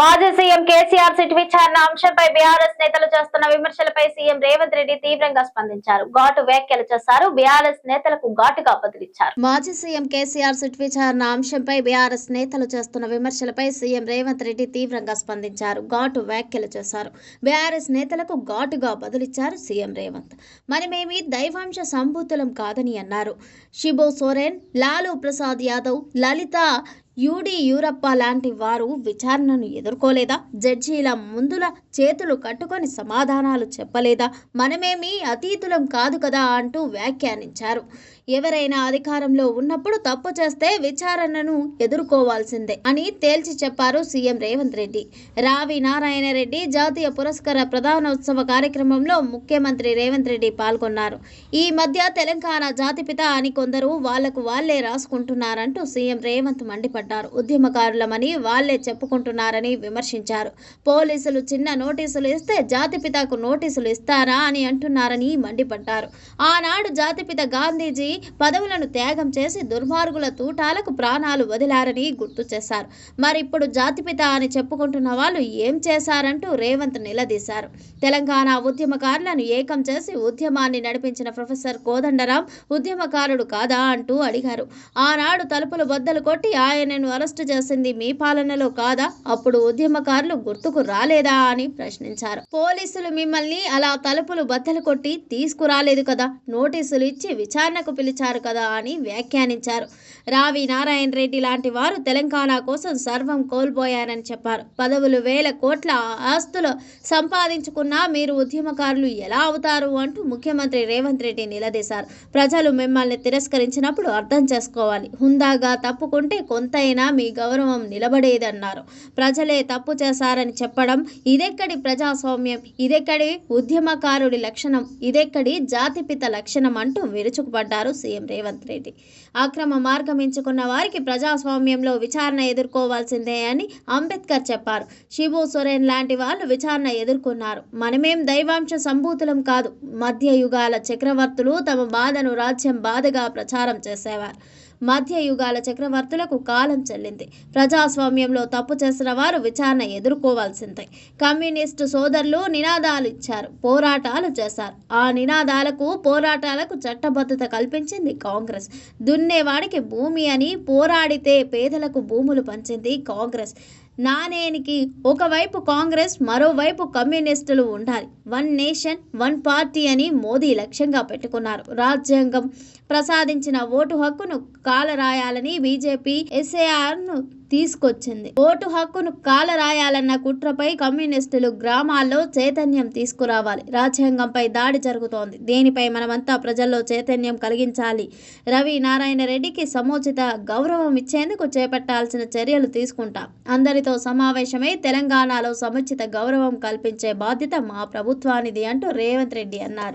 మాజీ CM KCR SIT విచారణ అంశంపై బీఆర్ఎస్ నేతలు చేస్తున్న విమర్శలపై సీఎం రేవంత్ రెడ్డి తీవ్రంగా స్పందించారు. ఘాటు వ్యాఖ్యలు చేశారు. బీఆర్ఎస్ నేతలకు ఘాటుగా బదులిచ్చారు. మాజీ సీఎం కేసీఆర్ సిట్ విచారణ అంశంపై బీఆర్ఎస్ నేతలు చేస్తున్న విమర్శలపై సీఎం రేవంత్ రెడ్డి తీవ్రంగా స్పందించారు. ఘాటు వ్యాఖ్యలు చేశారు. బీఆర్ఎస్ నేతలకు ఘాటుగా బదులిచ్చారు సీఎం రేవంత్. మనమేమి దైవాంశ సంభూతులం కాదని అన్నారు. షిబో సోరెన్ లాలూ ప్రసాద్ యాదవ్ లలిత యూడి యూరప్ప లాంటి వారు విచారణను ఎదుర్కోలేదా? జడ్జీల ముందుల చేతులు కట్టుకొని సమాధానాలు చెప్పలేదా? మనమేమి అతీతులం కాదు కదా అంటూ వ్యాఖ్యానించారు. ఎవరైనా అధికారంలో ఉన్నప్పుడు తప్పు చేస్తే విచారణను ఎదుర్కోవాల్సిందే అని తేల్చి చెప్పారు సీఎం రేవంత్ రెడ్డి. రావి నారాయణ రెడ్డి జాతీయ పురస్కార ప్రధానోత్సవ కార్యక్రమంలో ముఖ్యమంత్రి రేవంత్ రెడ్డి పాల్గొన్నారు. ఈ మధ్య తెలంగాణ జాతిపిత అని కొందరు వాళ్ళకు వాళ్ళే రాసుకుంటున్నారంటూ సీఎం రేవంత్ మండిపడ్డారు. ఉద్యమకారులమని వాళ్ళే చెప్పుకుంటున్నారని విమర్శించారు. పోలీసులు చిన్న నోటీసులు ఇస్తే జాతిపితకు నోటీసులు ఇస్తారా అని అంటున్నారని మండిపడ్డారు. ఆనాడు జాతిపిత గాంధీజీ పదవులను త్యాగం చేసి దుర్మార్గుల తూటాలకు ప్రాణాలు వదిలారని గుర్తు చేశారు. మరిప్పుడు జాతిపిత అని చెప్పుకుంటున్న వాళ్ళు ఏం చేశారంటూ రేవంత్ నిలదీశారు. తెలంగాణ ఉద్యమకారులను ఏకం చేసి ఉద్యమాన్ని నడిపించిన ప్రొఫెసర్ కోదండరాం ఉద్యమకారుడు కాదా అంటూ అడిగారు. ఆనాడు తలుపులు బద్దలు కొట్టి ఆయన ఆయనను అరెస్టు చేసింది మీ పాలనలో కాదా? అప్పుడు ఉద్యమకారులు గుర్తుకు రాలేదా అని ప్రశ్నించారు. పోలీసులు మిమ్మల్ని అలా తలుపులు బద్దలు కొట్టి తీసుకురాలేదు కదా? నోటీసులు ఇచ్చి విచారణకు పిలిచారు కదా అని వ్యాఖ్యానించారు. రావి నారాయణ రెడ్డి లాంటి వారు తెలంగాణ కోసం సర్వం కోల్పోయారని చెప్పారు. పదవులు వేల కోట్ల ఆస్తులు సంపాదించుకున్నా మీరు ఉద్యమకారులు ఎలా అవుతారు అంటూ ముఖ్యమంత్రి రేవంత్ రెడ్డి నిలదీశారు. ప్రజలు మిమ్మల్ని తిరస్కరించినప్పుడు అర్థం చేసుకోవాలి. హుందాగా తప్పుకుంటే కొంత కొంతైనా మీ గౌరవం నిలబడేదన్నారు. ప్రజలే తప్పు చేశారని చెప్పడం ఇదెక్కడి ప్రజాస్వామ్యం ఇదెక్కడి ఉద్యమకారుడి లక్షణం ఇదెక్కడి జాతిపిత లక్షణం అంటూ విరుచుకుపడ్డారు సీఎం రేవంత్ రెడ్డి. అక్రమ మార్గం ఎంచుకున్న వారికి ప్రజాస్వామ్యంలో విచారణ ఎదుర్కోవాల్సిందే అని అంబేద్కర్ చెప్పారు. శిబు సొరేన్ లాంటి వాళ్ళు విచారణ ఎదుర్కొన్నారు. మనమేం దైవాంశ సంభూతులం కాదు. మధ్యయుగాల చక్రవర్తులు తమ బాధను రాజ్యం బాధగా ప్రచారం చేసేవారు. మధ్యయుగాల చక్రవర్తులకు కాలం చెల్లింది. ప్రజాస్వామ్యంలో తప్పు చేసిన వారు విచారణ ఎదుర్కోవాల్సిందే. కమ్యూనిస్టు సోదరులు నినాదాలు ఇచ్చారు పోరాటాలు చేశారు. ఆ నినాదాలకు పోరాటాలకు చట్టబద్ధత కల్పించింది కాంగ్రెస్. దున్నేవాడికి భూమి అని పోరాడితే పేదలకు భూములు పంచింది కాంగ్రెస్. నానేనికి ఒకవైపు కాంగ్రెస్ మరోవైపు కమ్యూనిస్టులు ఉండాలి. వన్ నేషన్ వన్ పార్టీ అని మోదీ లక్ష్యంగా పెట్టుకున్నారు. రాజ్యాంగం ప్రసాదించిన ఓటు హక్కును కాలరాయాలని బీజేపీ ఎస్ఏఆర్ను తీసుకొచ్చింది. ఓటు హక్కును కాలరాయాలన్న కుట్రపై కమ్యూనిస్టులు గ్రామాల్లో చైతన్యం తీసుకురావాలి. రాజ్యాంగంపై దాడి జరుగుతోంది. దీనిపై మనమంతా ప్రజల్లో చైతన్యం కలిగించాలి? రవి నారాయణ రెడ్డికి సముచిత గౌరవం ఇచ్చేందుకు చేపట్టాల్సిన చర్యలు తీసుకుంటాం. అందరి అందరితో సమావేశమై తెలంగాణలో సముచిత గౌరవం కల్పించే బాధ్యత మా ప్రభుత్వానిది అంటూ రేవంత్ రెడ్డి అన్నారు.